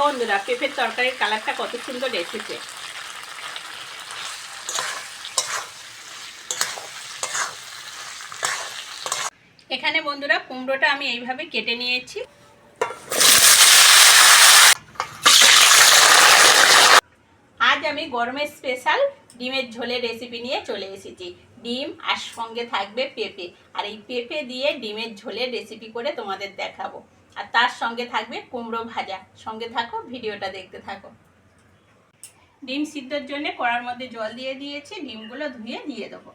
দেখো বন্ধুরা পেঁপের তরকারির কালারটা কত সুন্দর এসেছে। এখানে বন্ধুরা কুমড়োটা আমি এইভাবে কেটে নিয়েছি। আজ আমি গরমের স্পেশাল ডিমের ঝোলের রেসিপি নিয়ে চলে এসেছি। ডিম আর সঙ্গে থাকবে পেঁপে। আর এই পেঁপে দিয়ে ডিমের ঝোলের রেসিপি করে তোমাদের দেখাবো। আর তার সঙ্গে থাকবে কুমড়ো ভাজা। সঙ্গে থাকো, ভিডিওটা দেখতে থাকো। ডিম সিদ্ধর জন্য কড়ার মধ্যে জল দিয়ে দিয়েছি, ডিমগুলো ধুয়ে দিয়ে দেবো।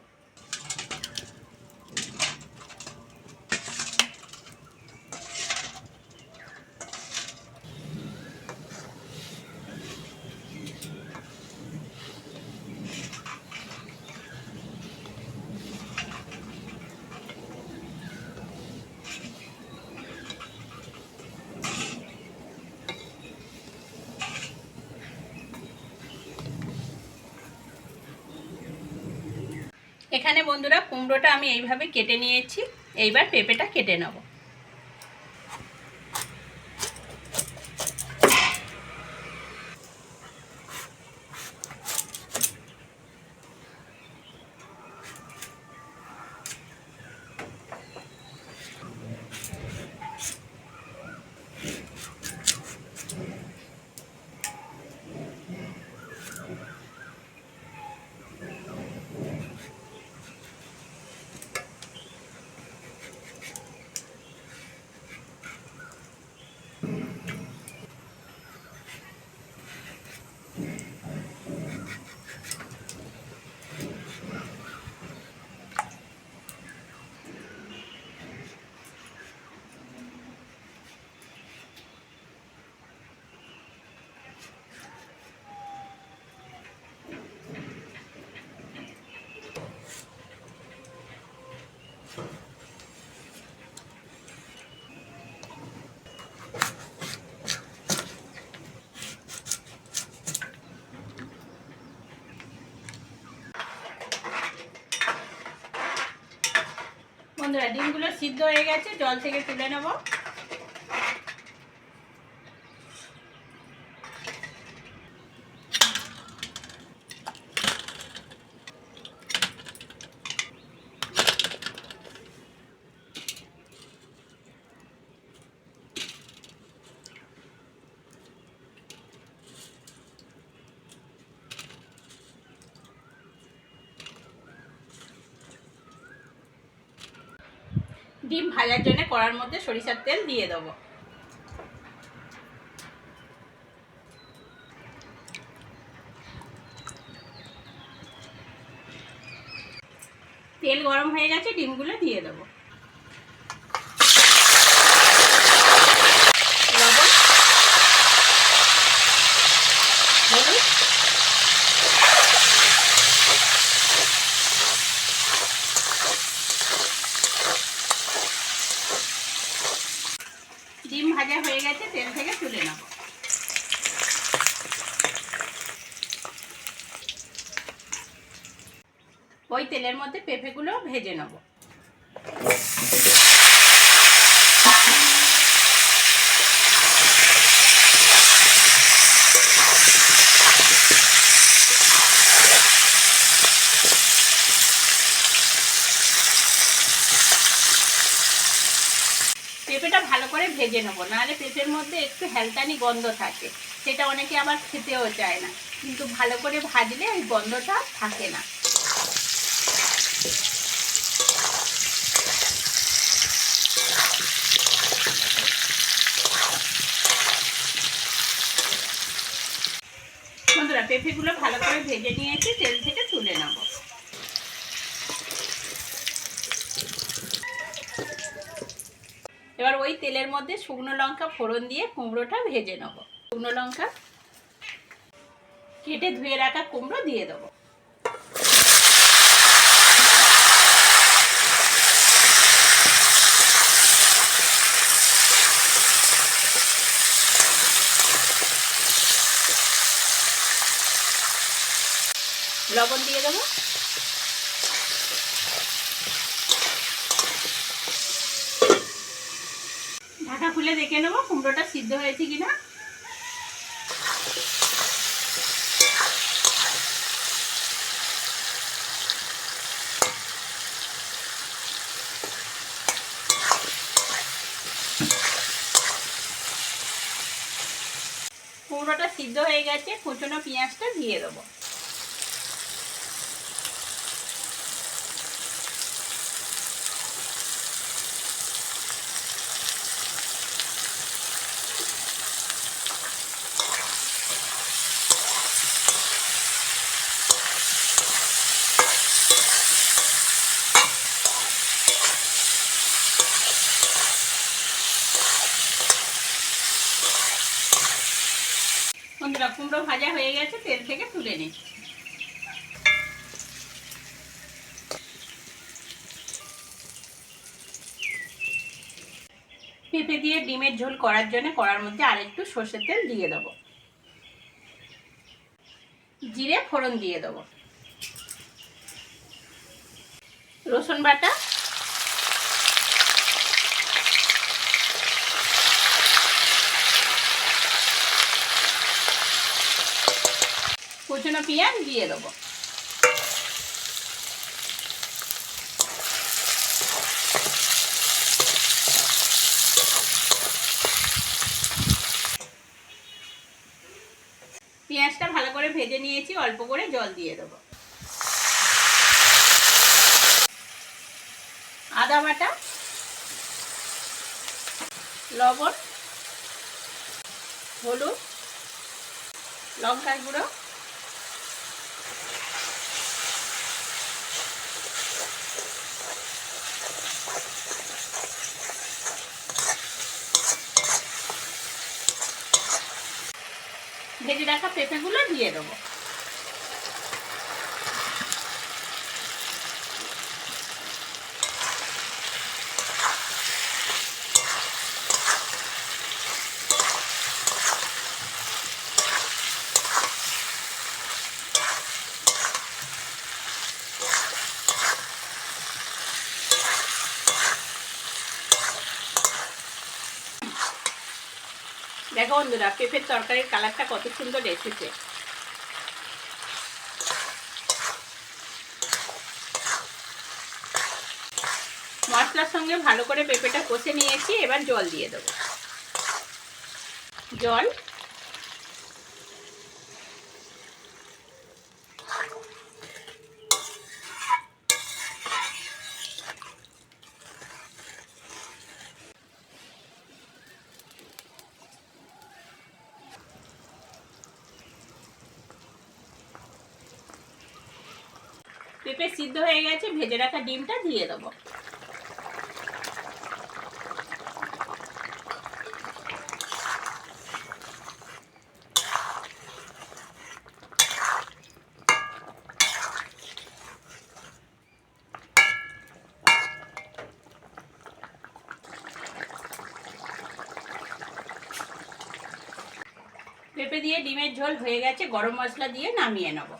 এখানে বন্ধুরা কুমড়োটা আমি এইভাবে কেটে নিয়েছি এইবার পেঁপেটা কেটে নেব। বন্ধুরা ডিমগুলো সিদ্ধ হয়ে গেছে জল থেকে তুলে নেব। ডিম ভাজার জন্য কড়ার মধ্যে সরিষার তেল দিয়ে দেবো। তেল গরম হয়ে গেছে, ডিমগুলো দিয়ে দেবো লবণ হলুদ ডিম ভাজা হয়ে গেছে তেল থেকে তুলে নেব। ওই তেলের মধ্যে পেঁপেগুলো ভেজে নেব পেঁপেটা ভালো করে ভেজে নেব। নাহলে পেঁপের মধ্যে একটু হেলকানি গন্ধ থাকে। সেটা অনেকে আবার খেতেও চায় না। কিন্তু ভালো করে ভাজলে ওই গন্ধটা থাকে না। বন্ধুরা, পেঁপেগুলো ভালো করে ভেজে নিয়েছি। তেল থেকে তুলে নেব এবার ওই তেলের মধ্যে শুকনো লঙ্কা ফোড়ন দিয়ে কুমড়োটা ভেজে নেব। শুকনো লঙ্কা কেটে ধুয়ে রাখা কুমড়ো দিয়ে দেবো। লবণ দিয়ে দেবো। ঢাকা খুলে দেখে নেব, কুমড়োটা সিদ্ধ হয়েছে কিনা। কুমড়োটা সিদ্ধ হয়ে গেছে, কুচনো পেঁয়াজটা দিয়ে দেবো। কুমড়ো ভাজা হয়ে গেছে, তেল থেকে তুলে নিচ্ছি পেঁপে দিয়ে ডিমের ঝোল করার জন্য কড়ার মধ্যে আরেকটু সর্ষের তেল দিয়ে দেবো। জিরে ফোড়ন দিয়ে দেবো। রসুন বাটা কুচনো পেঁয়াজ দিয়ে দেবো। পেঁয়াজটা ভালো করে ভেজে নিয়েছি, অল্প করে জল দিয়ে দেবো। আদা বাটা, লবণ, হলুদ, লঙ্কার গুঁড়ো ভেজে রাখা পেঁপেগুলো দিয়ে দেবো। দেখো বন্ধুরা, পেঁপের তরকারির কালারটা কত সুন্দর এসেছে। মশলার সঙ্গে ভালো করে পেঁপেটা কষে নিয়েছি, এবার জল দিয়ে দেবো। জল পেঁপে সিদ্ধ হয়ে গেছে, ভেজে রাখা ডিমটা দিয়ে দেবো। পেঁপে দিয়ে ডিমের ঝোল হয়ে গেছে, গরম মশলা দিয়ে নামিয়ে নেব।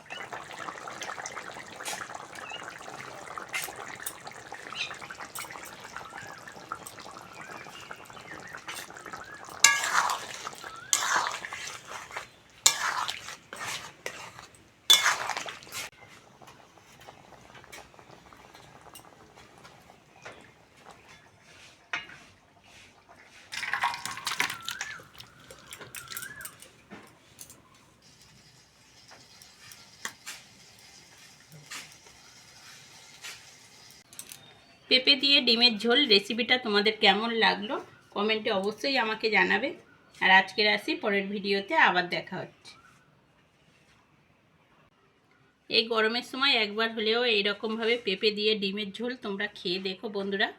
পেঁপে দিয়ে ডিমের ঝোল রেসিপিটা তোমাদের কেমন লাগল, কমেন্টে অবশ্যই আমাকে জানাবে। আর আজকের আসি পরের ভিডিওতে আবার দেখা হচ্ছে। এই গরমের সময় একবার হলেও এইরকমভাবে পেঁপে দিয়ে ডিমের ঝোল তোমরা খেয়ে দেখো বন্ধুরা।